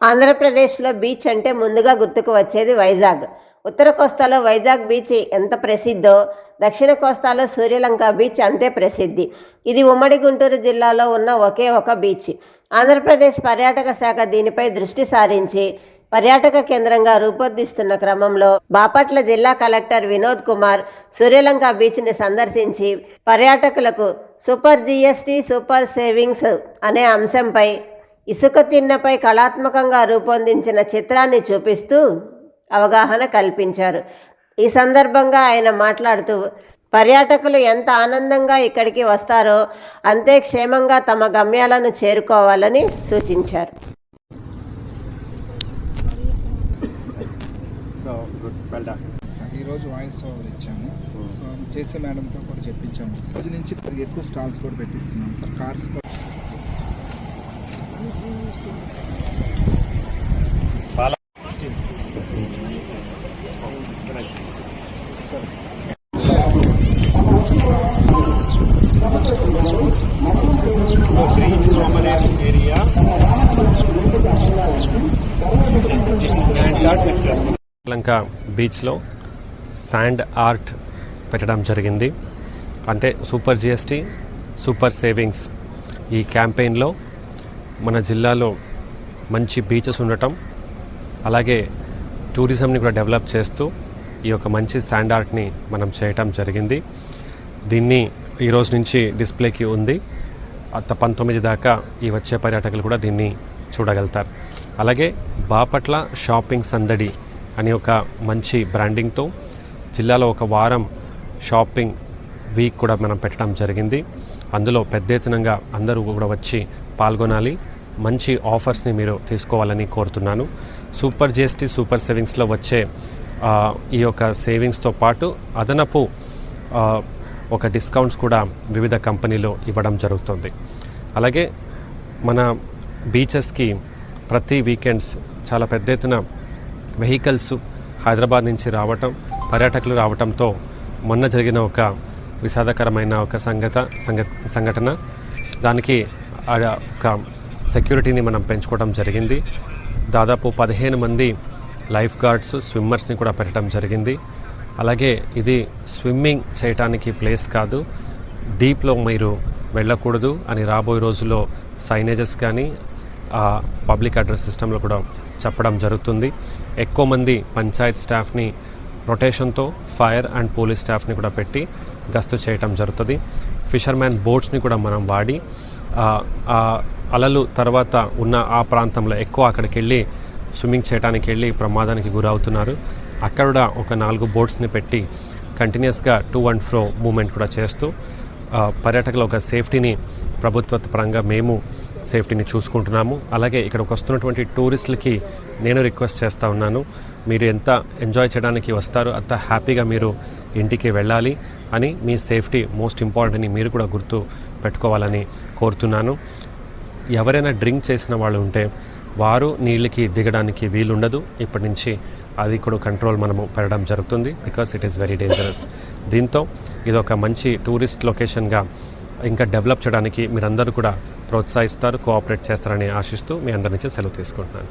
ఆంధ్రప్రదేశ్లో బీచ్ అంటే ముందుగా గుర్తుకు వచ్చేది వైజాగ్. ఉత్తర కోస్తాలో వైజాగ్ బీచ్ ఎంత ప్రసిద్ధో దక్షిణ కోస్తాలో సూర్యలంక బీచ్ అంతే ప్రసిద్ధి. ఇది ఉమ్మడి గుంటూరు జిల్లాలో ఉన్న ఒకే ఒక బీచ్. ఆంధ్రప్రదేశ్ పర్యాటక శాఖ దీనిపై దృష్టి సారించి పర్యాటక కేంద్రంగా రూపొందిస్తున్న క్రమంలో బాపట్ల జిల్లా కలెక్టర్ వినోద్ కుమార్ సూర్యలంక బీచ్ని సందర్శించి పర్యాటకులకు సూపర్ జిఎస్టీ సూపర్ సేవింగ్స్ అనే అంశంపై ఇసుక తిన్నపై కళాత్మకంగా రూపొందించిన చిత్రాన్ని చూపిస్తూ అవగాహన కల్పించారు. ఈ సందర్భంగా ఆయన మాట్లాడుతూ పర్యాటకులు ఎంత ఆనందంగా ఇక్కడికి వస్తారో అంతే క్షేమంగా తమ గమ్యాలను చేరుకోవాలని సూచించారు. సో ఈరోజు వాయిస్ ఓవర్ ఇచ్చాము. సో చేసే మేడంతో కూడా చెప్పించాము. సార్ నుంచి ఎక్కువ స్టాల్స్ కూడా పెట్టిస్తున్నాం సార్ కార్స్ కూడా లంక శ్రీలంక బీచ్లో శాండ్ ఆర్ట్ పెట్టడం జరిగింది. అంటే సూపర్ జిఎస్టీ సూపర్ సేవింగ్స్ ఈ క్యాంపెయిన్లో మన జిల్లాలో మంచి బీచెస్ ఉండటం అలాగే టూరిజంని కూడా డెవలప్ చేస్తూ ఈ యొక్క మంచి శాండ్ ఆర్ట్ని మనం చేయటం జరిగింది. దీన్ని ఈరోజు నుంచి డిస్ప్లేకి ఉంది. అత్త పంతొమ్మిది దాకా ఈ వచ్చే పర్యాటకులు కూడా దీన్ని చూడగలుగుతారు. అలాగే బాపట్ల షాపింగ్ సందడి అని ఒక మంచి బ్రాండింగ్తో జిల్లాలో ఒక వారం షాపింగ్ వీక్ కూడా మనం పెట్టడం జరిగింది. అందులో పెద్ద ఎత్తునంగా అందరూ కూడా వచ్చి పాల్గొనాలి. మంచి ఆఫర్స్ని మీరు తీసుకోవాలని కోరుతున్నాను. సూపర్ జిఎస్టీ సూపర్ సేవింగ్స్లో వచ్చే ఈ యొక్క సేవింగ్స్తో పాటు అదనపు ఒక డిస్కౌంట్స్ కూడా వివిధ కంపెనీలో ఇవ్వడం జరుగుతుంది. అలాగే మన బీచెస్కి ప్రతి వీకెండ్స్ చాలా పెద్ద ఎత్తున వెహికల్స్ హైదరాబాద్ నుంచి రావటం పర్యాటకులు రావటంతో మొన్న జరిగిన ఒక విషాదకరమైన ఒక సంగత సంగ సంఘటన. దానికి సెక్యూరిటీని మనం పెంచుకోవడం జరిగింది. దాదాపు పదిహేను మంది లైఫ్ గార్డ్స్ స్విమ్మర్స్ని కూడా పెట్టడం జరిగింది. అలాగే ఇది స్విమ్మింగ్ చేయటానికి ప్లేస్ కాదు. డీప్లో మీరు వెళ్ళకూడదు అని రాబోయే రోజుల్లో సైనేజెస్ కానీ ఆ, పబ్లిక్ అడ్రస్ సిస్టంలో కూడా చెప్పడం జరుగుతుంది. ఎక్కువ మంది పంచాయత్ స్టాఫ్ని రొటేషన్తో ఫైర్ అండ్ పోలీస్ స్టాఫ్ని కూడా పెట్టి గస్తు చేయటం జరుగుతుంది. ఫిషర్మ్యాన్ బోట్స్ని కూడా మనం వాడి అలలు తర్వాత ఉన్న ఆ ప్రాంతంలో ఎక్కువ అక్కడికి వెళ్ళి స్విమ్మింగ్ చేయడానికి వెళ్ళి ప్రమాదానికి గురవుతున్నారు. అక్కడ కూడా ఒక నాలుగు బోట్స్ని పెట్టి కంటిన్యూస్గా టూ అండ్ ఫ్రో మూమెంట్ కూడా చేస్తూ పర్యాటకుల ఒక సేఫ్టీని ప్రభుత్వ పరంగా మేము సేఫ్టీని చూసుకుంటున్నాము. అలాగే ఇక్కడికి వస్తున్నటువంటి టూరిస్టులకి నేను రిక్వెస్ట్ చేస్తూ ఉన్నాను. మీరు ఎంత ఎంజాయ్ చేయడానికి వస్తారో అంత హ్యాపీగా మీరు ఇంటికి వెళ్ళాలి అని మీ సేఫ్టీ మోస్ట్ ఇంపార్టెంట్ అని మీరు కూడా గుర్తు పెట్టుకోవాలని కోరుతున్నాను. ఎవరైనా డ్రింక్ చేసిన వాళ్ళు ఉంటే వారు నీళ్ళకి దిగడానికి వీలుండదు. ఇప్పటి నుంచి అది కూడా కంట్రోల్ మనము పెట్టడం జరుగుతుంది. Because it is very dangerous దీంతో ఇది ఒక మంచి టూరిస్ట్ లొకేషన్గా ఇంకా డెవలప్ చేయడానికి మీరందరూ కూడా ప్రోత్సహిస్తారు కోఆపరేట్ చేస్తారని ఆశిస్తూ మీ అందరి నుంచి సెలవు తీసుకుంటున్నాను.